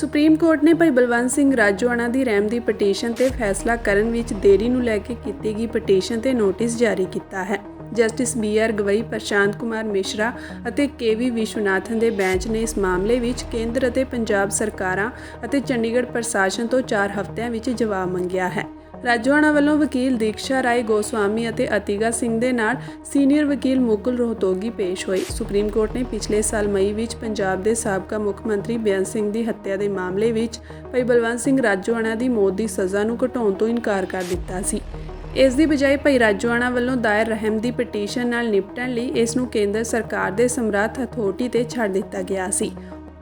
Supreme court ਨੇ ਭਾਈ ਬਲਵੰਤ ਸਿੰਘ ਰਾਜੋਆਣਾ ਦੀ ਰਹਿਮ ਦੀ ਪਟੀਸ਼ਨ ਤੇ ਫੈਸਲਾ ਕਰਨ ਵਿੱਚ ਦੇਰੀ ਨੂੰ ਲੈ ਕੇ ਕੀਤੀ ਗਈ ਪਟੀਸ਼ਨ ਤੇ ਨੋਟਿਸ ਜਾਰੀ ਕੀਤਾ ਹੈ। Justice B R Gavai, Prashant Kumar Mishra ਅਤੇ ਕੇ ਵੀ ਵਿਸ਼ਵਨਾਥਨ ਦੇ ਬੈਂਚ ਨੇ ਇਸ ਮਾਮਲੇ ਵਿੱਚ ਕੇਂਦਰ ਅਤੇ ਪੰਜਾਬ ਸਰਕਾਰਾਂ ਅਤੇ ਚੰਡੀਗੜ੍ਹ ਪ੍ਰਸ਼ਾਸਨ ਤੋਂ 4 ਹਫ਼ਤਿਆਂ ਵਿੱਚ ਜਵਾਬ ਮੰਗਿਆ ਹੈ। ਰਾਜੋਆਣਾ ਵੱਲੋਂ ਵਕੀਲ ਦੀਕਸ਼ਾ ਰਾਏ ਗੋਸਵਾਮੀ ਅਤੇ ਅਤੀਗਾ ਸਿੰਘ ਦੇ ਨਾਲ ਸੀਨੀਅਰ ਵਕੀਲ ਮੁਕੁਲ ਰੋਹਤੋਗੀ ਪੇਸ਼ ਹੋਈ ਸੁਪਰੀਮ ਕੋਰਟ ਨੇ ਪਿਛਲੇ ਸਾਲ ਮਈ ਵਿੱਚ ਪੰਜਾਬ ਦੇ ਸਾਬਕਾ ਮੁੱਖ ਮੰਤਰੀ ਬੇਅੰਤ ਸਿੰਘ ਦੀ ਹੱਤਿਆ ਦੇ ਮਾਮਲੇ ਵਿੱਚ ਭਾਈ ਬਲਵੰਤ ਸਿੰਘ ਰਾਜੋਆਣਾ ਦੀ ਮੌਤ ਦੀ ਸਜ਼ਾ ਨੂੰ ਘਟਾਉਣ ਤੋਂ ਇਨਕਾਰ ਕਰ ਦਿੱਤਾ ਸੀ। ਇਸ ਦੀ ਬਜਾਏ ਭਾਈ ਰਾਜੋਆਣਾ ਵੱਲੋਂ ਦਾਇਰ ਰਹਿਮ ਦੀ ਪਟੀਸ਼ਨ ਨਾਲ ਨਿਪਟਣ ਲਈ ਇਸ ਨੂੰ ਕੇਂਦਰ ਸਰਕਾਰ ਦੇ ਸਮਰੱਥ ਅਥਾਰਟੀ ਤੇ ਛੱਡ ਦਿੱਤਾ ਗਿਆ ਸੀ।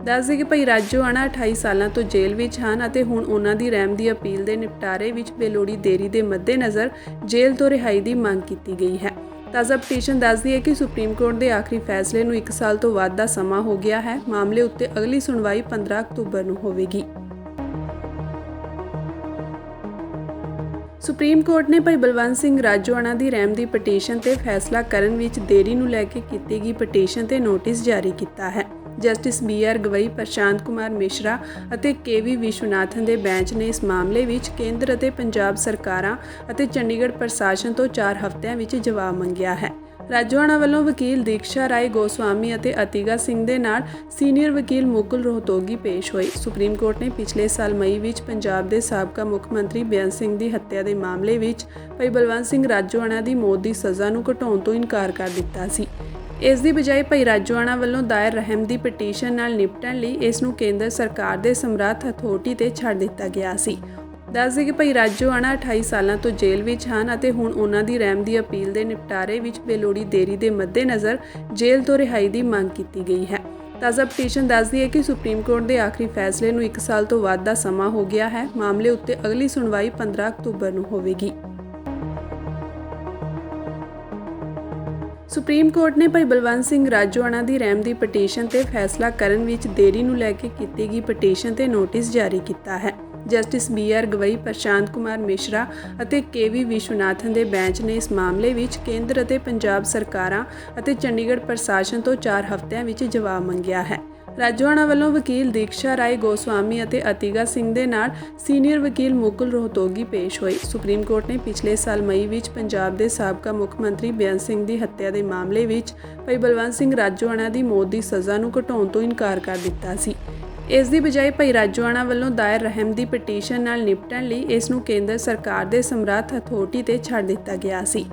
ਦੱਸਦੇ ਕਿ ਭਾਈ ਰਾਜੋਆਣਾ 28 ਸਾਲਾਂ ਤੋਂ ਜੇਲ੍ਹ ਵਿੱਚ ਹਨ ਅਤੇ ਹੁਣ ਉਹਨਾਂ ਦੀ ਰਹਿਮ ਦੀ ਅਪੀਲ ਦੇ ਨਿਪਟਾਰੇ ਵਿੱਚ ਬੇਲੋੜੀ ਦੇਰੀ ਦੇ ਮੱਦੇਨਜ਼ਰ ਜੇਲ੍ਹ ਤੋਂ ਰਿਹਾਈ ਦੀ ਮੰਗ ਕੀਤੀ ਗਈ ਹੈ। ਤਾਜ਼ਾ ਪਟੀਸ਼ਨ ਦੱਸਦੀ ਹੈ ਕਿ ਸੁਪਰੀਮ ਕੋਰਟ ਦੇ ਆਖਰੀ ਫੈਸਲੇ ਨੂੰ 1 ਸਾਲ ਤੋਂ ਵੱਧ ਦਾ ਸਮਾਂ ਹੋ ਗਿਆ ਹੈ। ਮਾਮਲੇ ਉੱਤੇ ਅਗਲੀ ਸੁਣਵਾਈ 15 ਅਕਤੂਬਰ ਨੂੰ ਹੋਵੇਗੀ। ਸੁਪਰੀਮ ਕੋਰਟ ਨੇ ਭਾਈ ਬਲਵੰਤ ਸਿੰਘ ਰਾਜੋਆਣਾ ਦੀ ਰਹਿਮ ਦੀ ਪਟੀਸ਼ਨ ਤੇ ਫੈਸਲਾ ਕਰਨ ਵਿੱਚ ਦੇਰੀ ਨੂੰ ਲੈ ਕੇ ਕੀਤੀ ਗਈ ਪਟੀਸ਼ਨ ਤੇ ਨੋਟਿਸ ਜਾਰੀ ਕੀਤਾ ਹੈ। Justice B R Gavai, Prashant Kumar Mishra ਅਤੇ ਕੇ ਵੀ ਵਿਸ਼ਵਨਾਥਨ ਦੇ ਬੈਂਚ ਨੇ ਇਸ ਮਾਮਲੇ ਵਿੱਚ ਕੇਂਦਰ ਅਤੇ ਪੰਜਾਬ ਸਰਕਾਰਾਂ ਅਤੇ ਚੰਡੀਗੜ੍ਹ ਪ੍ਰਸ਼ਾਸਨ ਤੋਂ 4 ਹਫ਼ਤਿਆਂ ਵਿੱਚ ਜਵਾਬ ਮੰਗਿਆ ਹੈ। ਰਾਜੋਆਣਾ ਵੱਲੋਂ ਵਕੀਲ ਦੀਕਸ਼ਾ ਰਾਏ ਗੋਸਵਾਮੀ ਅਤੇ ਅਤੀਗਾ ਸਿੰਘ ਦੇ ਨਾਲ ਸੀਨੀਅਰ ਵਕੀਲ ਮੁਕੁਲ ਰੋਹਤੋਗੀ ਪੇਸ਼ ਹੋਏ। ਸੁਪਰੀਮ ਕੋਰਟ ਨੇ ਪਿਛਲੇ ਸਾਲ ਮਈ ਵਿੱਚ ਪੰਜਾਬ ਦੇ ਸਾਬਕਾ ਮੁੱਖ ਮੰਤਰੀ ਬੇਅੰਤ ਸਿੰਘ ਦੀ ਹੱਤਿਆ ਦੇ ਮਾਮਲੇ ਵਿੱਚ ਭਾਈ ਬਲਵੰਤ ਸਿੰਘ ਰਾਜੋਆਣਾ ਦੀ ਮੌਤ ਦੀ ਸਜ਼ਾ ਨੂੰ ਘਟਾਉਣ ਤੋਂ ਇਨਕਾਰ ਕਰ ਦਿੱਤਾ ਸੀ। ਇਸ ਦੀ ਬਜਾਏ ਭਾਈ ਰਾਜੋਆਣਾ ਵੱਲੋਂ ਦਾਇਰ ਰਹਿਮ ਦੀ ਪਟੀਸ਼ਨ ਨਾਲ ਨਿਪਟਣ ਲਈ ਇਸ ਨੂੰ ਕੇਂਦਰ ਸਰਕਾਰ ਦੇ ਸਮਰੱਥ ਅਥਾਰਟੀ ਤੇ ਛੱਡ ਦਿੱਤਾ ਗਿਆ ਸੀ। ਦੱਸਦੇ ਕਿ ਭਾਈ ਰਾਜੋਆਣਾ 28 ਸਾਲਾਂ ਤੋਂ ਜੇਲ੍ਹ ਵਿੱਚ ਹਨ ਅਤੇ ਹੁਣ ਉਹਨਾਂ ਦੀ ਰਹਿਮ ਦੀ ਅਪੀਲ ਦੇ ਨਿਪਟਾਰੇ ਵਿੱਚ ਬੇਲੋੜੀ ਦੇਰੀ ਦੇ ਮੱਦੇਨਜ਼ਰ ਜੇਲ੍ਹ ਤੋਂ ਰਿਹਾਈ ਦੀ ਮੰਗ ਕੀਤੀ ਗਈ ਹੈ। ਤਾਜ਼ਾ ਪਟੀਸ਼ਨ ਦੱਸਦੀ ਹੈ ਕਿ ਸੁਪਰੀਮ ਕੋਰਟ ਦੇ ਆਖਰੀ ਫੈਸਲੇ ਨੂੰ 1 ਸਾਲ ਤੋਂ ਵੱਧ ਦਾ ਸਮਾਂ ਹੋ ਗਿਆ ਹੈ। ਮਾਮਲੇ ਉੱਤੇ ਅਗਲੀ ਸੁਣਵਾਈ 15 ਅਕਤੂਬਰ ਨੂੰ ਹੋਵੇਗੀ। ਸੁਪਰੀਮ ਕੋਰਟ ਨੇ ਭਾਈ ਬਲਵੰਤ ਸਿੰਘ ਰਾਜੋਆਣਾ ਦੀ ਰਹਿਮ ਦੀ ਪਟੀਸ਼ਨ ਤੇ ਫੈਸਲਾ ਕਰਨ ਵਿੱਚ ਦੇਰੀ ਨੂੰ ਲੈ ਕੇ ਕੀਤੀ ਗਈ ਪਟੀਸ਼ਨ ਤੇ ਨੋਟਿਸ ਜਾਰੀ ਕੀਤਾ ਹੈ। Justice B R Gavai, Prashant Kumar Mishra ਅਤੇ ਕੇ ਵੀ ਵਿਸ਼ਵਨਾਥਨ ਦੇ ਬੈਂਚ ਨੇ ਇਸ ਮਾਮਲੇ ਵਿੱਚ ਕੇਂਦਰ ਅਤੇ ਪੰਜਾਬ ਸਰਕਾਰਾਂ ਅਤੇ ਚੰਡੀਗੜ੍ਹ ਪ੍ਰਸ਼ਾਸਨ ਤੋਂ 4 ਹਫ਼ਤਿਆਂ ਵਿੱਚ ਜਵਾਬ ਮੰਗਿਆ ਹੈ। ਰਾਜੋਆਣਾ ਵੱਲੋਂ ਵਕੀਲ ਦੀਕਸ਼ਾ ਰਾਏ ਗੋਸਵਾਮੀ ਅਤੇ ਅਤੀਗਾ ਸਿੰਘ ਦੇ ਨਾਲ ਸੀਨੀਅਰ ਵਕੀਲ ਮੁਕੁਲ ਰੋਹਤੋਗੀ ਪੇਸ਼ ਹੋਏ। ਸੁਪਰੀਮ ਕੋਰਟ ਨੇ ਪਿਛਲੇ ਸਾਲ ਮਈ ਵਿੱਚ ਪੰਜਾਬ ਦੇ ਸਾਬਕਾ ਮੁੱਖ ਮੰਤਰੀ ਬੇਅੰਤ ਸਿੰਘ ਦੀ ਹੱਤਿਆ ਦੇ ਮਾਮਲੇ ਵਿੱਚ ਭਾਈ ਬਲਵੰਤ ਸਿੰਘ ਰਾਜੋਆਣਾ ਦੀ ਮੌਤ ਦੀ ਸਜ਼ਾ ਨੂੰ ਘਟਾਉਣ ਤੋਂ ਇਨਕਾਰ ਕਰ ਦਿੱਤਾ ਸੀ। ਇਸ ਦੀ ਬਜਾਏ ਭਾਈ ਰਾਜੋਆਣਾ ਵੱਲੋਂ ਦਾਇਰ ਰਹਿਮ ਦੀ ਪਟੀਸ਼ਨ ਨਾਲ ਨਿਪਟਣ ਲਈ ਇਸ ਨੂੰ ਕੇਂਦਰ ਸਰਕਾਰ ਦੇ ਸਮਰੱਥ ਅਥਾਰਟੀ ਤੇ ਛੱਡ ਦਿੱਤਾ ਗਿਆ ਸੀ।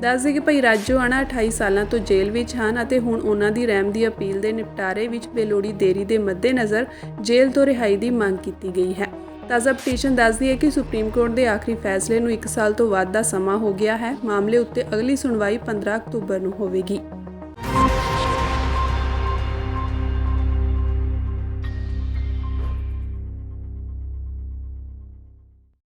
ਦੱਸਦੇ ਕਿ ਭਾਈ ਰਾਜੋਆਣਾ 28 ਸਾਲਾਂ ਤੋਂ ਜੇਲ੍ਹ ਵਿੱਚ ਹਨ ਅਤੇ ਹੁਣ ਉਹਨਾਂ ਦੀ ਰਹਿਮ ਦੀ ਅਪੀਲ ਦੇ ਨਿਪਟਾਰੇ ਵਿੱਚ ਬੇਲੋੜੀ ਦੇਰੀ ਦੇ ਮੱਦੇਨਜ਼ਰ ਜੇਲ੍ਹ ਤੋਂ ਰਿਹਾਈ ਦੀ ਮੰਗ ਕੀਤੀ ਗਈ ਹੈ। ਤਾਜ਼ਾ ਪਟੀਸ਼ਨ ਦੱਸਦੀ ਹੈ ਕਿ ਸੁਪਰੀਮ ਕੋਰਟ ਦੇ ਆਖਰੀ ਫੈਸਲੇ ਨੂੰ 1 ਸਾਲ ਤੋਂ ਵੱਧ ਦਾ ਸਮਾਂ ਹੋ ਗਿਆ ਹੈ। ਮਾਮਲੇ ਉੱਤੇ ਅਗਲੀ ਸੁਣਵਾਈ 15 ਅਕਤੂਬਰ ਨੂੰ ਹੋਵੇਗੀ।